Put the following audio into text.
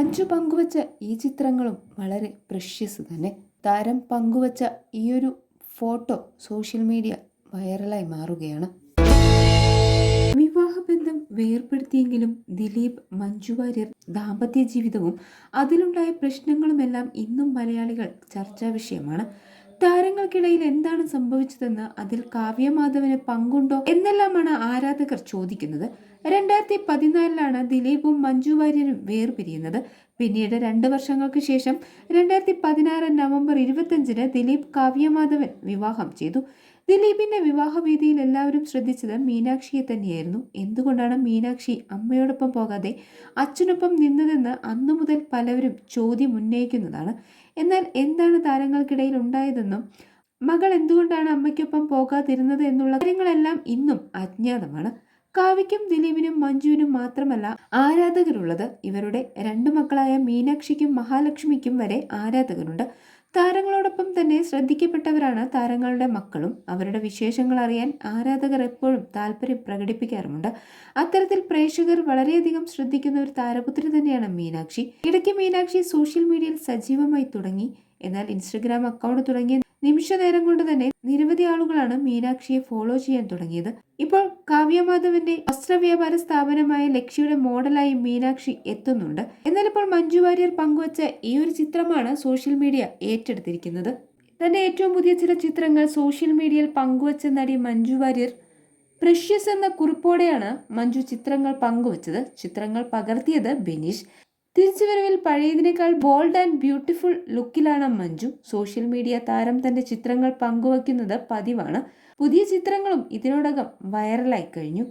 മഞ്ജു പങ്കുവച്ച ഈ ചിത്രങ്ങളും വളരെ പ്രഷ്യസ് തന്നെ. താരം പങ്കുവച്ച ഈയൊരു ഫോട്ടോ സോഷ്യൽ മീഡിയ വൈറലായി മാറുകയാണ്. വിവാഹബന്ധം വേർപ്പെടുത്തിയെങ്കിലും ദിലീപ് മഞ്ജു വാര്യർ ദാമ്പത്യ ജീവിതവും അതിലുണ്ടായ പ്രശ്നങ്ങളുമെല്ലാം ഇന്നും മലയാളികൾ ചർച്ചാ വിഷയമാണ്. താരങ്ങൾക്കിടയിൽ എന്താണ് സംഭവിച്ചതെന്ന് അതിൽ കാവ്യമാധവന് പങ്കുണ്ടോ എന്നെല്ലാമാണ് ആരാധകർ ചോദിക്കുന്നത്. രണ്ടായിരത്തി പതിനാലിലാണ് ദിലീപും മഞ്ജു വാര്യരും വേർപിരിയുന്നത്. പിന്നീട് രണ്ട് വർഷങ്ങൾക്ക് ശേഷം രണ്ടായിരത്തി പതിനാറ് നവംബർ ഇരുപത്തഞ്ചിന് ദിലീപ് കാവ്യമാധവൻ വിവാഹം ചെയ്തു. ദിലീപിന്റെ വിവാഹവേദിയിൽ എല്ലാവരും ശ്രദ്ധിച്ചത് മീനാക്ഷിയെ തന്നെയായിരുന്നു. എന്തുകൊണ്ടാണ് മീനാക്ഷി അമ്മയോടൊപ്പം പോകാതെ അച്ഛനൊപ്പം നിന്നതെന്ന് അന്നു മുതൽ പലവരും ചോദ്യം ഉന്നയിക്കുന്നതാണ്. എന്നാൽ എന്താണ് താരങ്ങൾക്കിടയിൽ ഉണ്ടായതെന്നും മകൾ എന്തുകൊണ്ടാണ് അമ്മയ്ക്കൊപ്പം പോകാതിരുന്നത് എന്നുള്ള കാര്യങ്ങളെല്ലാം ഇന്നും അജ്ഞാതമാണ്. കാവ്യയ്ക്കും ദിലീപിനും മഞ്ജുവിനും മാത്രമല്ല ആരാധകരുള്ളത്. ഇവരുടെ രണ്ടു മക്കളായ മീനാക്ഷിക്കും മഹാലക്ഷ്മിക്കും വരെ ആരാധകരുണ്ട്. താരങ്ങളോടൊപ്പം തന്നെ ശ്രദ്ധിക്കപ്പെട്ടവരാണ് താരങ്ങളുടെ മക്കളും. അവരുടെ വിശേഷങ്ങൾ അറിയാൻ ആരാധകർ എപ്പോഴും താല്പര്യം പ്രകടിപ്പിക്കാറുമുണ്ട്. അത്തരത്തിൽ പ്രേക്ഷകർ വളരെയധികം ശ്രദ്ധിക്കുന്ന ഒരു താരപുത്രി തന്നെയാണ് മീനാക്ഷി. ഇടയ്ക്ക് മീനാക്ഷി സോഷ്യൽ മീഡിയയിൽ സജീവമായി തുടങ്ങി. എന്നാൽ ഇൻസ്റ്റഗ്രാം അക്കൗണ്ട് തുടങ്ങിയ നിമിഷ നേരം കൊണ്ട് തന്നെ നിരവധി ആളുകളാണ് മീനാക്ഷിയെ ഫോളോ ചെയ്യാൻ തുടങ്ങിയത്. ഇപ്പോൾ കാവ്യമാധവന്റെ വസ്ത്രവ്യാപാര സ്ഥാപനമായ ലക്ഷ്യയുടെ മോഡലായി മീനാക്ഷി എത്തുന്നുണ്ട്. എന്നാൽ ഇപ്പോൾ മഞ്ജു വാര്യർ പങ്കുവച്ച ഈ ഒരു ചിത്രമാണ് സോഷ്യൽ മീഡിയ ഏറ്റെടുത്തിരിക്കുന്നത്. തന്റെ ഏറ്റവും പുതിയ ചില ചിത്രങ്ങൾ സോഷ്യൽ മീഡിയയിൽ പങ്കുവച്ച നടി മഞ്ജു വാര്യർ പ്രഷ്യസ് എന്ന കുറിപ്പോടെയാണ് മഞ്ജു ചിത്രങ്ങൾ പങ്കുവച്ചത്. ചിത്രങ്ങൾ പകർത്തിയത് ബെനീഷ്. തിരിച്ചുവരവിൽ പഴയതിനേക്കാൾ ബോൾഡ് ആൻഡ് ബ്യൂട്ടിഫുൾ ലുക്കിലാണ് മഞ്ജു. സോഷ്യൽ മീഡിയ താരം തന്റെ ചിത്രങ്ങൾ പങ്കുവയ്ക്കുന്നത് പതിവാണ്. പുതിയ ചിത്രങ്ങളും ഇതിനോടകം വൈറലായി കഴിഞ്ഞു.